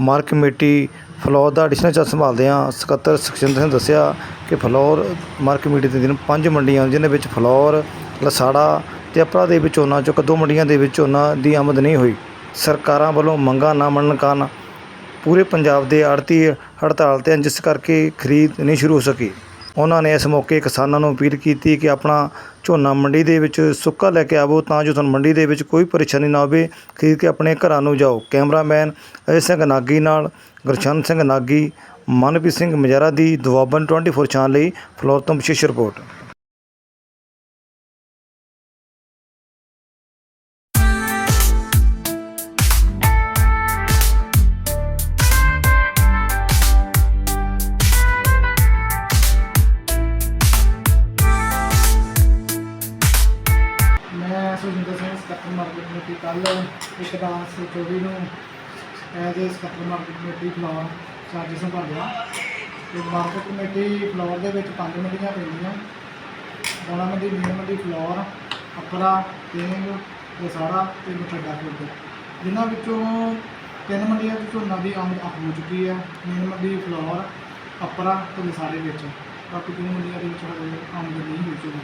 Mark committee floor ਦਾ additional charge ਸੰਭਾਲਦੇ ਹਾਂ। ਸਕੱਤਰ ਸੁਖਜਿੰਦਰ ਸਿੰਘ ਦੱਸਿਆ ਕਿ ਫਲੋਰ ਮਾਰਕ ਕਮੇਟੀ ਦੇ ਦਿਨ ਪੰਜ ਮੰਡੀਆਂ ਜਿਨ੍ਹਾਂ ਵਿੱਚ ਫਲੋਰ, ਲਸਾੜਾ ਅਤੇ ਅਪਰਾ ਦੇ ਵਿੱਚ ਝੋਨਾ ਚੁੱਕ ਦੋ ਮੰਡੀਆਂ ਦੇ ਵਿੱਚ ਝੋਨਾ ਦੀ ਆਮਦ ਨਹੀਂ ਹੋਈ। ਸਰਕਾਰਾਂ ਵੱਲੋਂ ਮੰਗਾਂ ਨਾ ਮੰਨਣ ਕਾਰਨ ਪੂਰੇ ਪੰਜਾਬ ਦੇ ਆੜਤੀ ਹੜਤਾਲ ਤੇ ਹਨ ਜਿਸ ਕਰਕੇ ਖਰੀਦ ਨਹੀਂ ਸ਼ੁਰੂ ਹੋ ਸਕੀ। ਉਹਨਾਂ ਨੇ ਇਸ ਮੌਕੇ ਕਿਸਾਨਾਂ ਨੂੰ ਅਪੀਲ ਕੀਤੀ ਕਿ ਆਪਣਾ ਝੋਨਾ ਮੰਡੀ ਦੇ ਵਿੱਚ ਸੁੱਕਾ ਲੈ ਕੇ ਆਵੋ ਤਾਂ ਜੋ ਤੁਹਾਨੂੰ ਮੰਡੀ ਦੇ ਵਿੱਚ ਕੋਈ ਪਰੇਸ਼ਾਨੀ ਨਾ ਹੋਵੇ। ਖਰੀਦ ਕੇ ਆਪਣੇ ਘਰਾਂ ਨੂੰ ਜਾਓ। ਕੈਮਰਾਮੈਨ ਅਜੇ ਸਿੰਘ ਨਾਗੀ ਨਾਲ ਗੁਰਸ਼ਨ ਸਿੰਘ ਨਾਗੀ, ਮਨਪ੍ਰੀਤ ਸਿੰਘ ਮਜਾਰਾ ਦੀ ਦੁਆਬਨ 24 ਛਾਂ ਲਈ ਫਲੋਰ ਤੋਂ ਵਿਸ਼ੇਸ਼ ਰਿਪੋਰਟ। ਮਾਰਕੀਟ ਕਮੇਟੀ ਕੱਲ ਇੱਕ ਦਸ ਚੌਵੀ ਨੂੰ ਐਜ਼ ਏ ਸਕੱਤਰ ਮਾਰਕੀਟ ਕਮੇਟੀ ਫਲੋਰ ਚਾਰਜ ਸੰਭਾਲਿਆ ਤੇ ਮਾਰਕੀਟ ਕਮੇਟੀ ਫਲੋਰ ਦੇ ਵਿੱਚ ਪੰਜ ਮੰਡੀਆਂ ਪੈਂਦੀਆਂ। ਦਾਣਾ ਮੰਡੀ ਨੀਲ ਮੰਡੀ ਫਲੋਰ ਅਪਰਾ ਤੇਂਗ ਲਸਾੜਾ ਤੇ ਮਠੱਡਾ ਖੁਰਦ ਜਿਨ੍ਹਾਂ ਵਿੱਚੋਂ ਤਿੰਨ ਮੰਡੀਆਂ ਵਿੱਚ ਝੋਨਾ ਦੀ ਆਮਦ ਹੋ ਚੁੱਕੀ ਹੈ। ਨੀਲ ਮੰਡੀ ਫਲੋਰ ਅਪਰਾ ਤੇ ਲਸਾੜੇ ਵਿੱਚ। ਬਾਕੀ ਤਿੰਨ ਮੰਡੀਆਂ ਦੇ ਵਿੱਚ ਹਜੇ ਆਮਦ ਨਹੀਂ ਹੋਈ। ਝੋਨੇ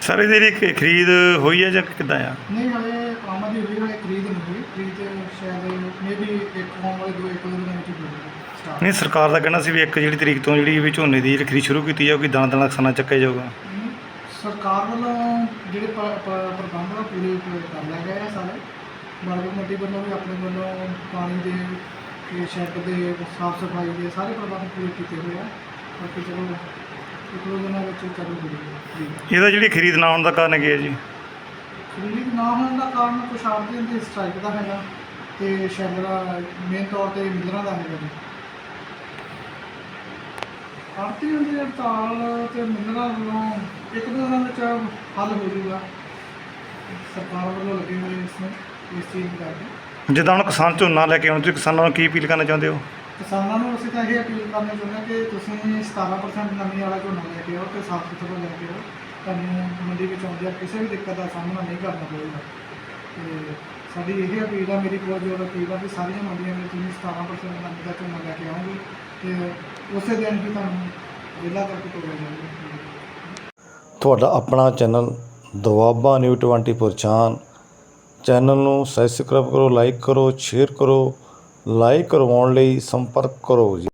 ਸਰ ਇਹਦੇ ਖਰੀਦ ਹੋਈ ਹੈ ਜਾਂ ਕਿੱਦਾਂ ਆ? ਨਹੀਂ ਹਲੇ ਆਮਦ ਹੀ ਹੋਈ ਹਲੇ ਖਰੀਦ ਨਹੀਂ ਹੋਈ। ਖਰੀਦ ਸ਼ਾਇਦ ਮੇਬੀ ਇੱਕ ਹੋਣ ਵਾਲੇ ਦੋ ਇੱਕ ਦੋ ਦਿਨਾਂ ਵਿੱਚ ਹੋ ਸਟਾਰਟ ਨਹੀਂ ਸਰਕਾਰ ਦਾ ਕਹਿਣਾ ਸੀ ਵੀ ਇੱਕ ਜਿਹੜੀ ਤਰੀਕ ਤੋਂ ਜਿਹੜੀ ਵੀ ਝੋਨੇ ਦੀ ਖਰੀਦ ਸ਼ੁਰੂ ਕੀਤੀ ਜਾਊਗੀ ਦਾਣਾ ਦਾਣਾ ਕਿਸਾਨਾਂ ਚੱਕਿਆ ਜਾਊਗਾ। ਸਰਕਾਰ ਵੱਲੋਂ ਜਿਹੜੇ ਪ੍ਰਬੰਧ ਆ ਪੂਰੇ ਕਰ ਲਿਆ ਗਏ ਆ ਸਾਰੇ। ਮਾਰਕੀਟ ਕਮੇਟੀ ਵੱਲੋਂ ਵੀ ਆਪਣੇ ਵੱਲੋਂ ਪਾਣੀ ਦੇ ਤੇ ਸ਼ੈੱਡ ਦੇ ਸਾਫ਼ ਸਫ਼ਾਈ ਦੇ ਸਾਰੇ ਪ੍ਰਬੰਧ ਪੂਰੇ ਕੀਤੇ ਹੋਏ ਆ। ਬਾਕੀ ਚਲੋ ਇੱਕ ਦੋ ਦਿਨਾਂ ਵਿੱਚ ਚਾਲੂ ਹੋ ਜਾਏਗੀ ਇਹਦਾ ਜਿਹੜੀ ਖਰੀਦ ਨਾ ਹੋਣ ਦਾ ਕਾਰਨ ਕੀ ਹੈ ਜੀ? ਖਰੀਦ ਨਾ ਹੋਣ ਦਾ ਕਾਰਨ ਕੁਛ ਆੜਤੀਆਂ ਦੀ ਸਟ੍ਰਾਈਕ ਦਾ ਹੈਗਾ ਤੇ ਸ਼ੈਲਰਾਂ ਮੇਨ ਤੌਰ ਤੇ ਮਿਲਰਾਂ ਦਾ ਹੈਗਾ ਜੀ। ਆੜਤੀਆਂ ਦੀ ਹੜਤਾਲ ਤੇ ਮਿਲਰਾਂ ਵੱਲੋਂ ਇੱਕ ਦੋ ਦਿਨਾਂ ਵਿੱਚ ਹੱਲ ਹੋ ਜਾਊਗਾ। ਸਰਕਾਰ ਵੱਲੋਂ ਲੱਗੇ ਹੋਏ ਇਸ ਨੂੰ ਇਸ ਚੀਜ਼ ਨੂੰ ਕਰਕੇ ਜਿੱਦਾਂ ਹੁਣ ਕਿਸਾਨ ਝੋਨਾ ਲੈ ਕੇ ਆਉਣ ਤੁਸੀਂ ਕਿਸਾਨਾਂ ਨੂੰ ਕੀ ਅਪੀਲ ਕਰਨਾ ਚਾਹੁੰਦੇ ਹੋ? ਕਿਸਾਨਾਂ ਨੂੰ ਅਸੀਂ ਤਾਂ ਇਹ ਅਪੀਲ ਕਰਨਾ ਚਾਹੁੰਦੇ ਹਾਂ ਕਿ ਤੁਸੀਂ 17% ਨਮੀ ਵਾਲਾ ਝੋਨਾ ਲੈ ਕੇ ਆਓ ਤੇ ਸਾਫ਼ ਸੁਥਰਾ ਲੈ ਕੇ ਆਓ। ਤੁਹਾਨੂੰ ਮੰਡੀ ਵਿੱਚ ਆਉਂਦਿਆਂ ਕਿਸੇ ਵੀ ਦਿੱਕਤ ਦਾ ਸਾਹਮਣਾ ਨਹੀਂ ਕਰਨਾ ਪਵੇਗਾ। ਤੇ ਸਾਡੀ ਇਹ ਅਪੀਲ ਆ, ਮੇਰੀ ਬਹੁਤ ਜ਼ੋਰ ਅਪੀਲ ਆ ਕਿ ਸਾਰੀਆਂ ਮੰਡੀਆਂ ਵਿੱਚ ਤੁਸੀਂ 17% ਨਮੀ ਦਾ ਝੋਨਾ ਲੈ ਕੇ ਆਓਗੇ ਤੇ ਉਸੇ ਦਿਨ ਹੀ ਤੁਹਾਨੂੰ ਵਿਹਲਾ ਕਰਕੇ ਤੋੜਿਆ ਜਾਵੇਗਾ। ਤੁਹਾਡਾ ਆਪਣਾ ਚੈਨਲ ਦੁਆਬਾ ਨਿਊ 24 ਚਾਨ ਚੈਨਲ ਨੂੰ ਸਬਸਕ੍ਰਾਈਬ ਕਰੋ ਲਾਈਕ ਕਰੋ ਸ਼ੇਅਰ ਕਰੋ। ਲਾਈਕ ਕਰਵਾਉਣ ਲਈ ਸੰਪਰਕ ਕਰੋ ਜੀ।